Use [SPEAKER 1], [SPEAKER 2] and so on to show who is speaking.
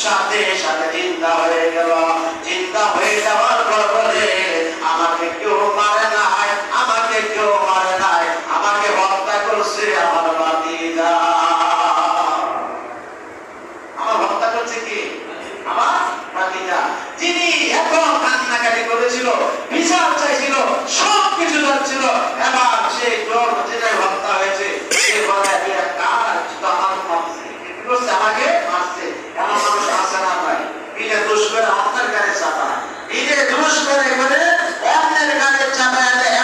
[SPEAKER 1] সাথে সাথে জিন্দা হয়ে গেল। জিন্দা হয়ে যাওয়ার পর বলে আমাকে কেউ মারে নাই আমাকে কেউ মারে নাই আমাকে হত্যা করছে আমার বাতিজা আমার হত্যা করছে কি আমার ভাতিজা যিনি এত কান্নাকাটি করেছিল বিচার চাইছিল সব কিছু যাচ্ছিল এবার সেই জ্বর যেটা হত্যা হয়েছে সে বলে "এ কার তো আমার মারছে কি করছে আমাকে মারছে এমন মানুষ আছে না ভাই নিজে দোষ করে আপনার গাড়ি চাপায় নিজে দোষ করে করে অন্যের গাড়ি চাপায়